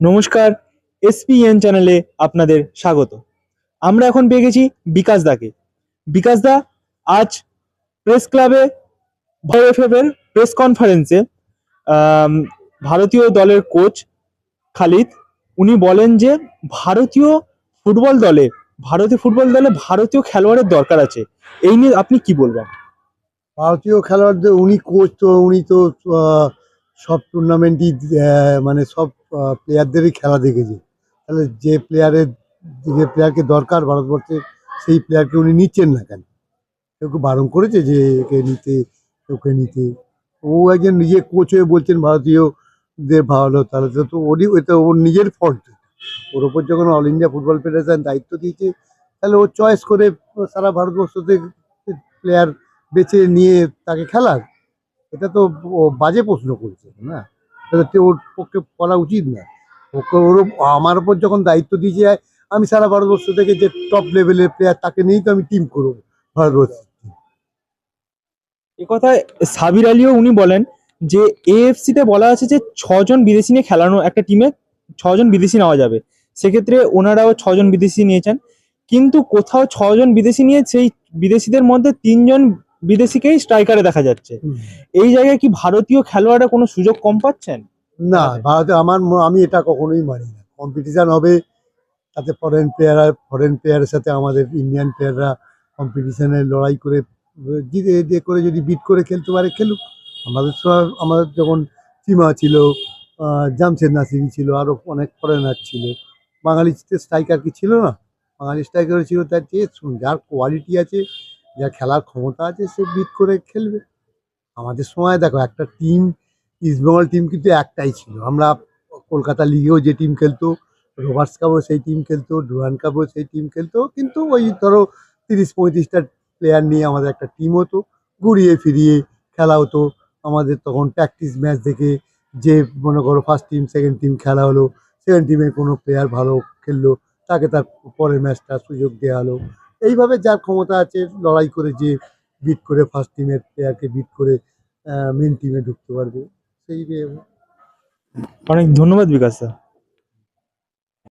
নমস্কার এসপিএন চ্যানেলে আপনাদের স্বাগত। আমরা এখন পেয়ে গেছি বিকাশ দাকে বিকাশ দা, আজ প্রেস ক্লাবে এর প্রেস কনফারেন্সে ভারতীয় দলের কোচ খালিদ, উনি বলেন যে ভারতীয় ফুটবল দলে, ভারতীয় ফুটবল দলে ভারতীয় খেলোয়াড়ের দরকার আছে। এই নিয়ে আপনি কি বলবেন? ভারতীয় খেলোয়াড়দের, উনি কোচ তো, উনি তো সব টুর্নামেন্টই মানে সব প্লেয়ারদেরই খেলা দেখেছে। তাহলে যে প্লেয়ারের যে প্লেয়ারকে দরকার ভারতবর্ষে, সেই প্লেয়ারকে উনি নিচ্ছেন না কেন? কেউ বারণ করেছে যে একে নিতে, ওকে নিতে? ও একজন নিজে কোচ হয়ে বলছেন ভারতীয়দের ভালো, তাহলে তো ওরই এটা ওর নিজের ফল্ট ওর ওপর যখন অল ইন্ডিয়া ফুটবল ফেডারেশন দায়িত্ব দিয়েছে, তাহলে ও চয়েস করে সারা ভারতবর্ষ থেকে প্লেয়ার বেছে নিয়ে তাকে খেলার। এটা তো বাজে প্রশ্ন করছে, না? ওর পক্ষে করা উচিত না। ওর আমার ওপর যখন দায়িত্ব দিয়েছে আমি সারা ভারতবর্ষ থেকে যে টপ লেভেলের প্লেয়ার তাকে নিয়েই তো আমি টিম করব ভারতবর্ষ এ কথায় সাবির আলীও উনি বলেন যে এএফসি তে বলা আছে যে, ছজন বিদেশি নিয়ে খেলানো একটা টিমে ছজন বিদেশি নেওয়া যাবে। সেক্ষেত্রে ওনারাও ছজন বিদেশি নিয়েছেন। কিন্তু কোথাও ছজন বিদেশি নিয়ে সেই বিদেশিদের মধ্যে তিনজন বিদেশিকেই স্ট্রাইকারে দেখা যাচ্ছে। এই জায়গায় কি ভারতীয় খেলোয়াড়রা কোনো সুযোগ কম পাচ্ছেন? না ভারতে আমার আমি এটা কখনোই মানি না। কম্পিটিশান হবে তাতে ফরেন প্লেয়াররা ফরেন প্লেয়ারের সাথে আমাদের ইন্ডিয়ান প্লেয়াররা কম্পিটিশানে লড়াই করে জিতে যে করে যদি বিট করে খেলতে পারে খেলুক। আমাদের সময় আমাদের যখন সীমা ছিল জামশেদ নাসিরি ছিল আরও অনেক ফরেনার ছিল। বাঙালি স্ট্রাইকার কি ছিল না? বাঙালি স্ট্রাইকার ছিল তার চেয়ে যার কোয়ালিটি আছে যার খেলার ক্ষমতা আছে সে বিট করে খেলবে। আমাদের সময় দেখো, একটা টিম ইস্টবেঙ্গল টিম কিন্তু একটাই ছিল। আমরা কলকাতা লিগেও যে টিম খেলতো রোভার্স কাপও সেই টিম খেলতো ডুরান কাপও সেই টিম খেলতো। কিন্তু ওই ধরো তিরিশ, পঁয়ত্রিশটা প্লেয়ার নিয়ে আমাদের একটা টিম হতো। ঘুরিয়ে ফিরিয়ে খেলা হতো। আমাদের তখন প্র্যাকটিস ম্যাচ দেখে যে মনে করো ফার্স্ট টিম সেকেন্ড টিম খেলা হলো সেকেন্ড টিমের কোনো প্লেয়ার ভালো খেললো, তাকে তার পরের ম্যাচটা সুযোগ দেওয়া হলো। এইভাবে যার ক্ষমতা আছে লড়াই করে যে বিট করে ফার্স্ট টিমের প্লেয়ারকে বিট করে মেন টিমে ঢুকতে পারবে। সেই অনেক ধন্যবাদ বিকাশ দা